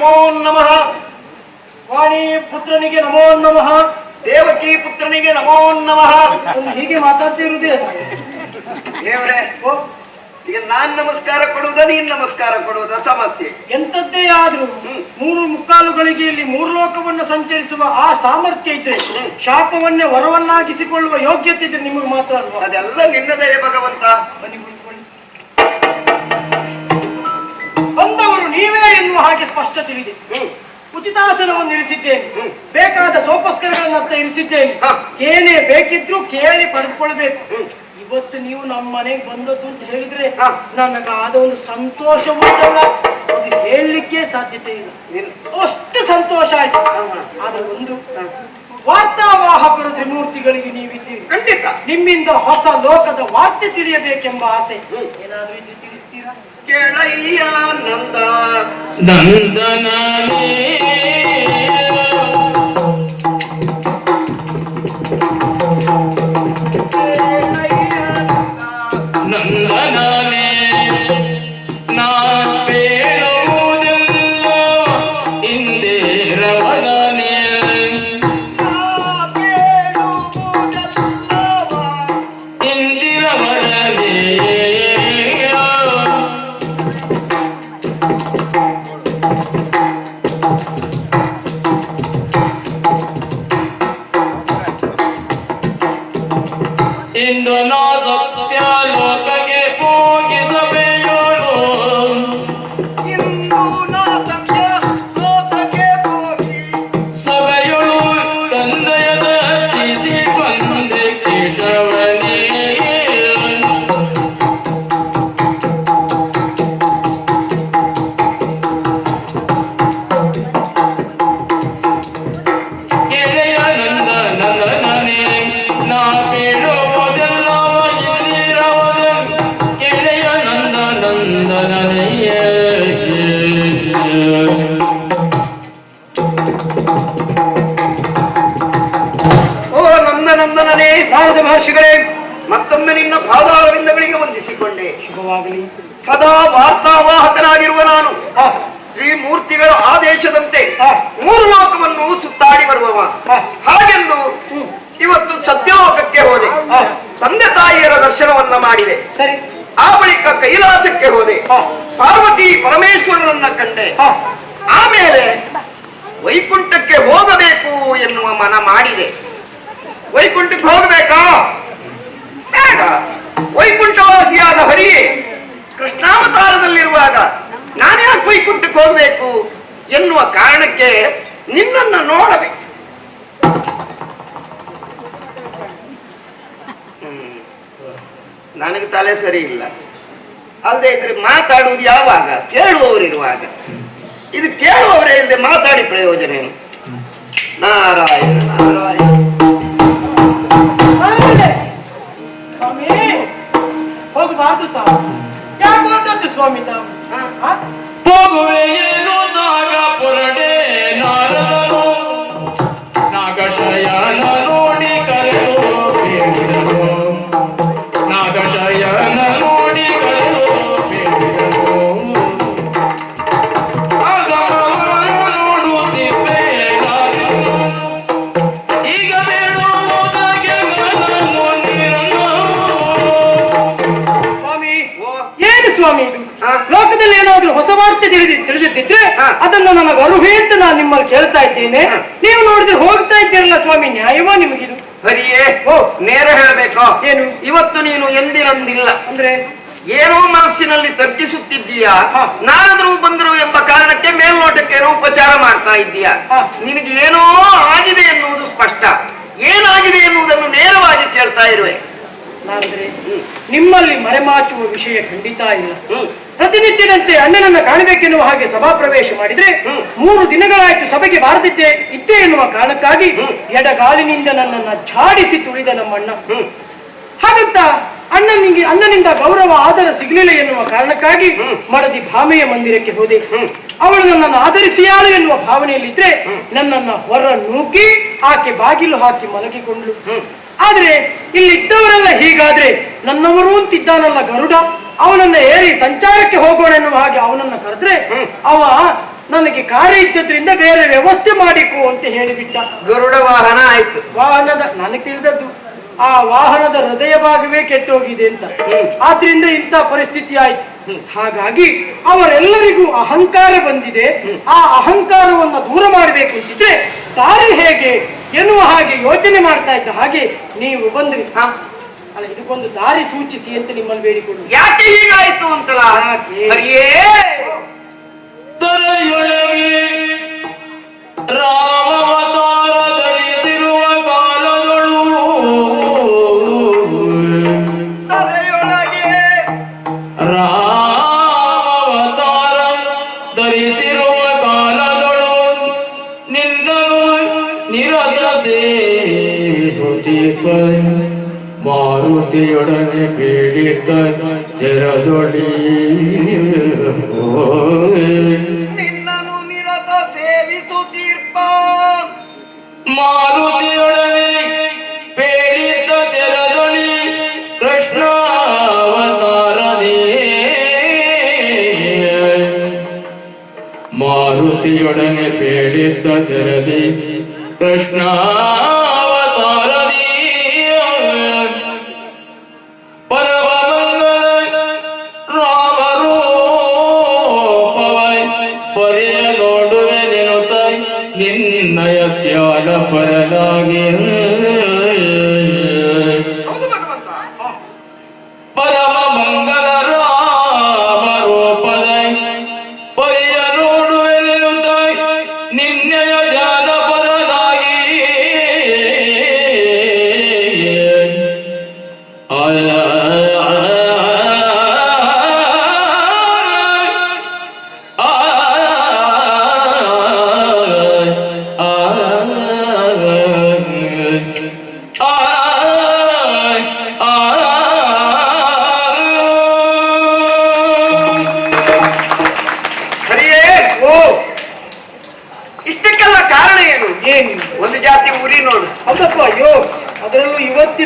ನಮೋ ನಮಃ. ವಾಣಿ ಪುತ್ರನಿಗೆ ನಮೋ ನಮಃ. ದೇವಕಿ ಪುತ್ರನಿಗೆ ನಮೋ ನಮಃ. ಹೀಗೆ ಮಾತಾಡ್ತಾ ಇರುವುದೇ? ದೇವರೇ ಈಗ ನಾನ್ ನಮಸ್ಕಾರ ಕೊಡುವುದ ನೀನ್ ನಮಸ್ಕಾರ ಕೊಡುವುದ? ಸಮಸ್ಯೆ. ಎಂತದ್ದೇ ಆದ್ರೂ ಮೂರು ಮುಕ್ಕಾಲುಗಳಿಗೆ ಇಲ್ಲಿ ಮೂರು ಲೋಕವನ್ನು ಸಂಚರಿಸುವ ಆ ಸಾಮರ್ಥ್ಯ ಇದ್ರೆ ಶಾಪವನ್ನೇ ವರವನ್ನಾಗಿಸಿಕೊಳ್ಳುವ ಯೋಗ್ಯತೆ ಇದ್ರೆ ನಿಮಗೆ ಮಾತ್ರ ಅಲ್ವಾ? ಅದೆಲ್ಲ ನಿನ್ನದೇ ಭಗವಂತ. ಹಾಗೆ ಸ್ಪಷ್ಟ ತಿಳಿದೆ ಉಚಿತಾಸನವನ್ನು ಇರಿಸಿದ್ದೇನೆ. ಬೇಕಾದ ಸೋಪಸ್ಕರಗಳನ್ನ ಇರಿಸಿದ್ದೇನೆ. ಏನೇ ಬೇಕಿದ್ರು ಕೇಳಿ ಪಡೆದುಕೊಳ್ಬೇಕು ಇವತ್ತು ನೀವು ನಮ್ಮ ಮನೆಗೆ ಬಂದದ್ದು ಅಂತ ಹೇಳಿದ್ರೆ ನನಗೆ ನನಗಾದ ಒಂದು ಸಂತೋಷ ಉಂಟಲ್ಲ ಅದು ಹೇಳಲಿಕ್ಕೆ ಸಾಧ್ಯತೆ ಇಲ್ಲ. ಅಷ್ಟು ಸಂತೋಷ ಆಯ್ತು. ಆದ್ರೆ ಒಂದು ವಾರ್ತಾವಾಹಕರ ತ್ರಿಮೂರ್ತಿಗಳಿಗೆ ನೀವಿದ್ದೀರಿ. ಖಂಡಿತ. ನಿಮ್ಮಿಂದ ಹೊಸ ಲೋಕದ ವಾರ್ತೆ ತಿಳಿಯಬೇಕೆಂಬ ಆಸೆ. ಏನಾದ್ರೂ ಕೇಳಯ್ಯ ನಂದ ನಂದನನೇ ನಂದನನೇ ಓ ನಂದ ನಂದನನೇ ಭಾರತ ಮಹರ್ಷಿಗಳೇ ಮತ್ತೊಮ್ಮೆ ನಿನ್ನ ಪಾದಾರವಿಂದಗಳಿಗೆ ವಂದಿಸಿಕೊಂಡೆ. ಶುಭವಾಗಲಿ. ಸದಾ ವಾರ್ತಾವಾಹಕನಾಗಿರುವ ನಾನು. ತ್ರಿಮೂರ್ತಿಗಳ ಆದೇಶದಂತೆ ಮೂರು ಲೋಕವನ್ನು ಸುತ್ತಾಡಿ ಬರುವವ. ಹಾಗೆಂದು ಇವತ್ತು ಸತ್ಯಲೋಕಕ್ಕೆ ಹೋದೆ. ತಂದೆ ತಾಯಿಯರ ದರ್ಶನವನ್ನ ಮಾಡಿದೆ. ಸರಿ. ಆ ಬಳಿಕ ಕೈಲಾಸಕ್ಕೆ ಹೋದೆ. ಪಾರ್ವತಿ ಪರಮೇಶ್ವರನನ್ನ ಕಂಡೆ. ಆಮೇಲೆ ವೈಕುಂಠಕ್ಕೆ ಹೋಗಬೇಕು ಎನ್ನುವ ಮನ ಮಾಡಿದೆ. ವೈಕುಂಠಕ್ಕೆ ಹೋಗಬೇಕಾ? ಬೇಡ. ವೈಕುಂಠವಾಸಿಯಾದ ಹರಿಯೇ, ಕೃಷ್ಣಾವತಾರದಲ್ಲಿರುವಾಗ ನಾನ್ಯಾಕೆ ವೈಕುಂಠಕ್ಕೆ ಹೋಗಬೇಕು ಎನ್ನುವ ಕಾರಣಕ್ಕೆ ನಿನ್ನನ್ನ ನೋಡಬೇಕು. ನನಗೆ ತಲೆ ಸರಿ ಇಲ್ಲ. ಅಲ್ಲದೆ ಇದ್ರೆ ಮಾತಾಡುವುದು ಯಾವಾಗ? ಕೇಳುವವರಿರುವಾಗ. ಇದು ಕೇಳುವವರೇ ಇಲ್ಲದೆ ಮಾತಾಡಿ ಪ್ರಯೋಜನ ಏನು ನಾರಾಯಣ ನಾರಾಯಣ ಆಮೇಲೆ, ಸ್ವಾಮಿ ಹೋಗಬಾರ್ದು ತಾವು ಯಾಕೆ ಹೊರಟದ್ದು ಸ್ವಾಮಿ ತಾವು ಹ? ಲೋಕದಲ್ಲಿ ಏನಾದ್ರೂ ಹೊಸ ವಾರ್ತೆ ತಿಳಿದ ತಿಳಿದಿದ್ದಿದ್ರೆ ಹ. ಅದನ್ನು ನನಗೆ ಅರುಹೆ ಅಂತ ನಾನು ನಿಮ್ಮಲ್ಲಿ ಕೇಳ್ತಾ ಇದ್ದೇನೆ. ನೀವು ನೋಡಿದ್ರೆ ಹೋಗ್ತಾ ಇದ್ದೀರಲ್ಲ ಸ್ವಾಮಿ ನ್ಯಾಯವೋ ನಿಮಗಿದು ಹರಿಯೇ ಓ. ನೇರ ಹೇಳಬೇಕು ಏನು? ಇವತ್ತು ನೀನು ಎಂದಿನಂದಿಲ್ಲ ಅಂದ್ರೆ ಏನೋ ಮನಸ್ಸಿನಲ್ಲಿ ತರ್ಕಿಸುತ್ತಿದ್ದೀಯಾ ಹ. ನಾರದ್ರು ಬಂದರು ಎಂಬ ಕಾರಣಕ್ಕೆ ಮೇಲ್ನೋಟಕ್ಕೆ ಏನೋ ಉಪಚಾರ ಮಾಡ್ತಾ ಇದ್ದೀಯಾ. ನಿನಗೆ ಏನೋ ಆಗಿದೆ ಎನ್ನುವುದು ಸ್ಪಷ್ಟ ಏನಾಗಿದೆ ಎನ್ನುವುದನ್ನು ನೇರವಾಗಿ ಕೇಳ್ತಾ ಇರುವೆ ನಾನಂದ್ರೆ ನಿಮ್ಮಲ್ಲಿ ಮರೆಮಾಚುವ ವಿಷಯ ಖಂಡಿತ ಇಲ್ಲ ಹ್ಮ್ ಪ್ರತಿನಿತ್ಯದಂತೆ ಅಣ್ಣನನ್ನ ಕಾಣಬೇಕೆನ್ನುವ ಹಾಗೆ ಸಭಾ ಪ್ರವೇಶ ಮಾಡಿದ್ರೆ ಮೂರು ದಿನಗಳಾಯ್ತು ಸಭೆಗೆ ಬಾರದಿದ್ದೆ, ಇದ್ದೆ ಎನ್ನುವ ಕಾರಣಕ್ಕಾಗಿ. ಎಡಗಾಲಿನಿಂದ ನನ್ನನ್ನ ಛಾಡಿಸಿ ತುಳಿದ ನಮ್ಮಣ್ಣ ಹಾಗಂತ ಅಣ್ಣನಿಗೆ, ಅಣ್ಣನಿಂದ ಗೌರವ, ಆದರ ಸಿಗಲಿಲ್ಲ ಎನ್ನುವ ಕಾರಣಕ್ಕಾಗಿ. ಮಡದಿ ಭಾಮೆಯ ಮಂದಿರಕ್ಕೆ ಹೋದೆ ಅವಳು ನನ್ನನ್ನು ಆಧರಿಸಿಯಾಳು ಎನ್ನುವ ಭಾವನೆಯಲ್ಲಿದ್ರೆ ನನ್ನನ್ನ ಹೊರ ನೂಕಿ ಆಕೆ ಬಾಗಿಲು ಹಾಕಿ ಮಲಗಿಕೊಂಡ್ಳು ಆದ್ರೆ ಆದ್ರೆ ಇಲ್ಲಿದ್ದವರೆಲ್ಲ ಹೀಗಾದ್ರೆ ನನ್ನವರು ಅಂತಿದ್ದಾನಲ್ಲ ಗರುಡ ಅವನನ್ನ ಏರಿ ಸಂಚಾರಕ್ಕೆ ಹೋಗೋಣ ಎನ್ನುವ ಹಾಗೆ ಅವನನ್ನ ಕರೆದ್ರೆ ಅವ ನನಗೆ ಕಾರ್ಯ ಇದ್ದದ್ರಿಂದ ಬೇರೆ ವ್ಯವಸ್ಥೆ ಮಾಡಿಕೊ ಅಂತ ಹೇಳಿಬಿಟ್ಟ. ಗರುಡ ವಾಹನ ಆಯ್ತು. ವಾಹನದ ನನಗೆ ತಿಳಿದದ್ದು ಆ ವಾಹನದ ಹೃದಯ ಭಾಗವೇ ಕೆಟ್ಟೋಗಿದೆ ಅಂತ. ಆದ್ರಿಂದ ಇಂಥ ಪರಿಸ್ಥಿತಿ ಆಯ್ತು. ಹಾಗಾಗಿ ಅವರೆಲ್ಲರಿಗೂ ಅಹಂಕಾರ ಬಂದಿದೆ. ಆ ಅಹಂಕಾರವನ್ನ ದೂರ ಮಾಡಬೇಕು ಅಂತಿದ್ರೆ ದಾರಿ ಹೇಗೆ ಎನ್ನುವ ಹಾಗೆ ಯೋಚನೆ ಮಾಡ್ತಾ ಇದ್ದ ಹಾಗೆ ನೀವು ಬಂದ್ರಿ. ಹ? ಅಲ್ಲ ಇದಕ್ಕೊಂದು ದಾರಿ ಸೂಚಿಸಿ ಅಂತ ನಿಮ್ಮನ್ನು ಬೇಡಿಕೊಂಡು. ಯಾಕೆ ಹೀಗಾಯ್ತು ಅಂತಲ್ಲ? ಹರಿಯೇ ತಲೆಯೊಳಗೆ ರಾಮಾವತಾರ ಧರಿಸಿರುವ ಕಾಲದಳು ತಲೆಯೊಳಗೆ ರಾಮಾವತಾರ ಧರಿಸಿರುವ ಕಾಲದಳು ನಿಂದನು ನಿರತ ಮಾರುತಿಯೊಡನೆ ಪೀಡಿತ ಜರದೊಳಿ. ನಿನ್ನನು ನಿರತ ಸೇವಿಸುತ್ತೀರ್ಪ ಮಾರುತಿಯೊಡನೆ ಪೇಡಿದ್ದ ತೆರದೊಳಿ ಕೃಷ್ಣ ಅವತಾರನೇ ಮಾರುತಿಯೊಡನೆ ಪೇಡಿದ್ದ ತೆರದಿ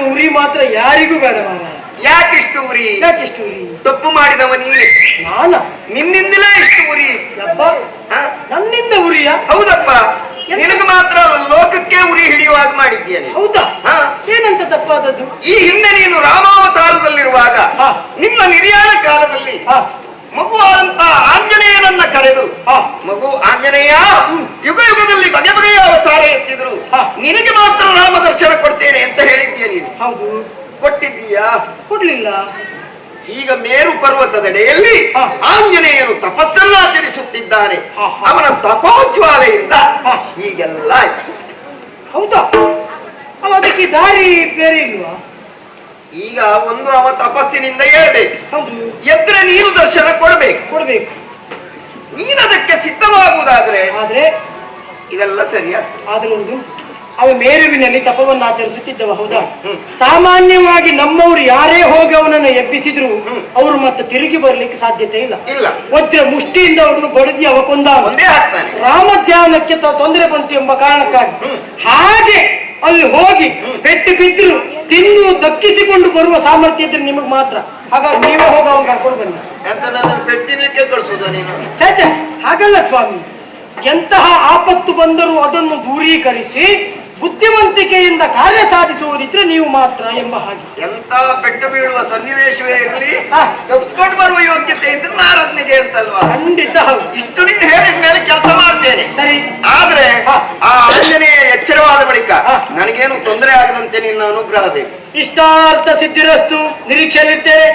ಇವತ್ತಿನ ಉರಿ ಮಾತ್ರ ಯಾರಿಗೂ ಬೇಡ ಮಾರಾಯ. ಯಾಕಿಷ್ಟು ಉರಿ? ಯಾಕಿಷ್ಟು ಉರಿ? ತಪ್ಪು ಮಾಡಿದವ ನೀನೆ. ನಾನ? ನಿನ್ನಿಂದಲೇ ಇಷ್ಟು ಉರಿ? ಹ? ನನ್ನಿಂದ ಉರಿಯ? ಹೌದಪ್ಪ. ನಿನಗ ಮಾತ್ರ ಲೋಕಕ್ಕೆ ಉರಿ ಹಿಡಿಯುವಾಗ ಮಾಡಿದ್ದೇನೆ. ಹೌದಾ? ಹ? ಏನಂತ ತಪ್ಪಾದದ್ದು? ಈ ಹಿಂದೆ ನೀನು ರಾಮಾವತಾರದಲ್ಲಿರುವಾಗ. ನಿಮ್ಮ ನಿರ್ಯಾಣ ಕಾಲದಲ್ಲಿ ಮಗುವಾದಂತ ಆಂಜನೇಯನನ್ನ ಕರೆದು. ಮಗು ಆಂಜನೇಯ ಯುಗ ಯುಗದಲ್ಲಿ ಬಗೆ ಬಗೆಯ ಅವತಾರ ಎತ್ತಿದ್ರು. ನಿನಗೆ ಮಾತ್ರ ರಾಮ ದರ್ಶನ ಕೊಡ್ತೇನೆ ಅಂತ ಹೇಳಿದ್ದೀಯ ನೀನು? ಹೌದು. ಕೊಟ್ಟಿದ್ದೀಯಾ? ಕೊಡ್ಲಿಲ್ಲ. ಈಗ ಮೇರು ಪರ್ವತದಡೆಯಲ್ಲಿ. ಆಂಜನೇಯನು ತಪಸ್ಸನ್ನ ಆಚರಿಸುತ್ತಿದ್ದಾನೆ. ಅವನ ತಪೋಜ್ವಾಲೆಯಿಂದ. ಹೀಗೆಲ್ಲ ಆಯ್ತು. ಹೌದಾ? ಅದಕ್ಕೆ ದಾರಿ ಬೇರೆ ಇಲ್ವಾ? ಈಗ ಒಂದು ಅವ ತಪಸ್ಸಿನಿಂದ ಹೇಳ್ಬೇಕು ಹೌದು. ಎದ್ರೆ ನೀನು ದರ್ಶನ ಕೊಡಬೇಕು. ಕೊಡ್ಬೇಕು. ನೀನದಕ್ಕೆ ಸಿದ್ಧವಾಗುವುದಾದ್ರೆ ಆದ್ರೆ ಇದೆಲ್ಲ ಸರಿಯಾ? ಆದ್ರೆ ಅವ ಮೇರುವಿನಲ್ಲಿ ತಪವನ್ನು ಆಚರಿಸುತ್ತಿದ್ದವ ಹೌದಾ? ಸಾಮಾನ್ಯವಾಗಿ ನಮ್ಮವರು ಯಾರೇ ಹೋಗಿ ಅವನನ್ನು ಎಬ್ಬಿಸಿದ್ರು ಅವರು ಮತ್ತೆ ತಿರುಗಿ ಬರ್ಲಿಕ್ಕೆ ಸಾಧ್ಯತೆ ಇಲ್ಲ. ಇಲ್ಲ. ವಜ್ರ ಮುಷ್ಟಿಯಿಂದ ಅವರನ್ನು ಬಡದಿ ಅವ ಕೊಂದ. ರಾಮ ಧ್ಯಾನಕ್ಕೆ ತೊಂದರೆ ಬಂತು ಎಂಬ ಕಾರಣಕ್ಕಾಗಿ ಹಾಗೆ ಅಲ್ಲಿ ಹೋಗಿ ಪೆಟ್ಟು ಬಿದ್ದರು ತಿಂದು ದಕ್ಕಿಸಿಕೊಂಡು ಬರುವ ಸಾಮರ್ಥ್ಯ ಇದ್ರೆ ನಿಮಗೆ ಮಾತ್ರ. ಹಾಗಾಗಿ ನೀವೇ ಹೋಗಿ ಅವನ್ ಕರ್ಕೊಂಡು ಬನ್ನಿ. ತಿನ್ಲಿಕ್ಕೆ ಕಳಿಸೋದ ನೀನು? ಹಾಗಲ್ಲ ಸ್ವಾಮಿ. ಎಂತಹ ಆಪತ್ತು ಬಂದರೂ ಅದನ್ನು ದೂರೀಕರಿಸಿ ಬುದ್ಧಿವಂತಿಕೆಯಿಂದ ಕಾರ್ಯ ಸಾಧಿಸುವುದಿದ್ರೆ ನೀವು ಮಾತ್ರ ಎಂಬ ಹಾಗೆ. ಎಂತ ಪೆಟ್ಟು ಬೀಳುವ ಸನ್ನಿವೇಶವೇ ಇರಲಿ. ತಪ್ಪಿಸ್ಕೊಂಡು ಬರುವ ಯೋಗ್ಯತೆ ಇದ್ರೆ ನಾರದ್ನಿಗೆ ಅಂತಲ್ವಾ? ಖಂಡಿತ ಹೌದು. ಇಷ್ಟು ನೀನು ಹೇಳಿದ ಮೇಲೆ ಕೆಲಸ ಮಾಡ್ತೇನೆ. ಸರಿ. ಆದ್ರೆ ಮತ್ತೆ ನಿನ್ನ ಅನುಗ್ರಹ ಬೇಕು. ಇಷ್ಟಾರ್ಥ ಸಿದ್ಧಿರಸ್ತು ನಿರೀಕ್ಷೆಯಲ್ಲಿರ್ತೇನೆ